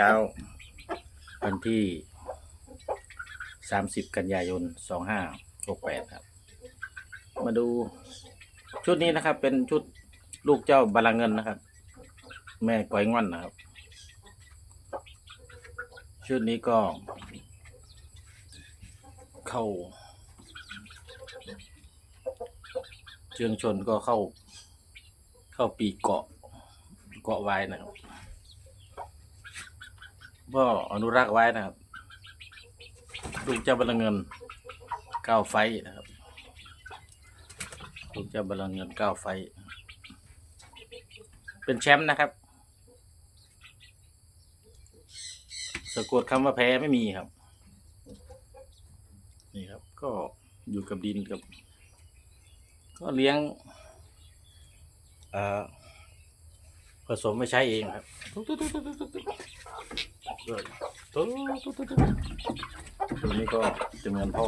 เช้าวันที่ 30 กันยายน 2568 ครับ มาดูชุดนี้นะครับ เป็นชุดลูกเจ้าบาลังเงินนะครับ แม่ก้อยง่อนนะครับ ชุดนี้ก็ เข้า เชืองชนก็เข้า เข้าปีเกาะเกาะไว้นะครับ ก็อนุรักษ์ไว้นะครับลูกเจ้าบาลังก์เงินเก้าไฟนะครับลูกเจ้าบาลังก์เงินเก้าไฟ เป็นแชมป์นะครับ สะกดคำว่าแพ้ไม่มีครับ นี่ครับ ก็อยู่กับดินกับ ก็เลี้ยงอ่อ ผสมไม่ใช้เองครับตัวนี้ก็จะเหมือนพ่อ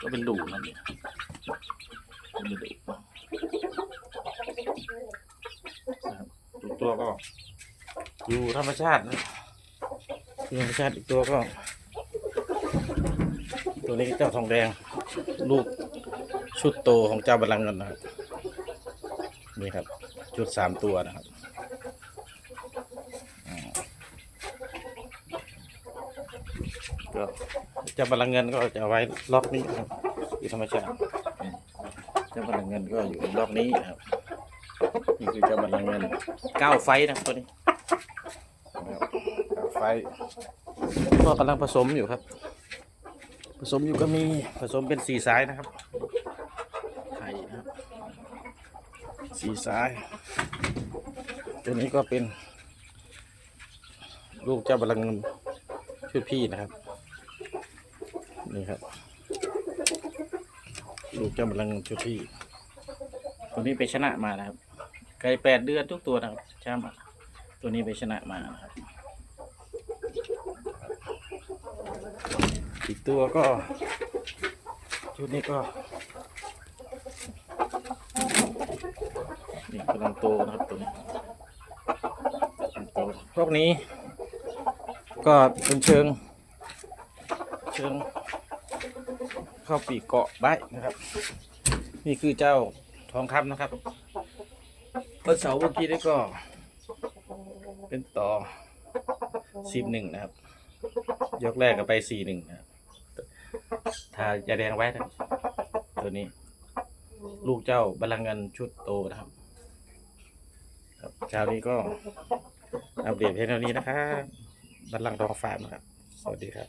ก็เป็นดูนะเนี่ยเป็นดูตัวก็อยู่ธรรมชาตินะธรรมชาติอีกตัวก็ ตัวนี้เจ้าทองแดงลูกชุดโตของเจ้าบัลลังก์กันนะครับนี่ครับ ชุดสามตัวนะครับอ่าก็เจ้าบัลลังก์เงินก็จะเอาไว้ล็อกนี้นะครับอยู่ธรรมชาตินี่เจ้าบัลลังก์เงินก็อยู่ล็อกนี้นะครับนี่คือเจ้าบัลลังก์เงินเก้าไฟต์นะครับตัวนี้นะครับเก้าไฟต์ก็กำลังผสมอยู่ครับ ผสมอยู่ก็มีผสมเป็นสีสายนะครับไข่นะครับ สีสาย ตัวนี้ก็เป็น ลูกเจ้าบาลังก์ชุดพี่นะครับ นี่ครับ ลูกเจ้าบาลังก์ชุดพี่ ตัวนี้ไปชนะมานะครับ ไก่แปดเดือนทุกตัวนะครับแชมป์ตัวนี้ไปชนะมานะครับ อีกตัวก็ชุดนี้ก็ นี่กำลังโตนะครับตัวนี้พวกนี้ ก็เป็นเชิง เชิงเข้าปีกเกาะไว้นะครับ นี่คือเจ้าทองคำนะครับวันเสาร์เมื่อกี้นี่ก็ เป็นต่อสิบหนึ่งนะครับ ยกแรกก็ไปสี่หนึ่งนะครับทายาแดงไว้นะตัวนี้ ลูกเจ้าบาลังเงินชุดโตนะครับ เช้านี้ก็อัปเดตเพียงเท่านี้นะครับบัลลังก์ทองฟาร์มนะครับ สวัสดีครับ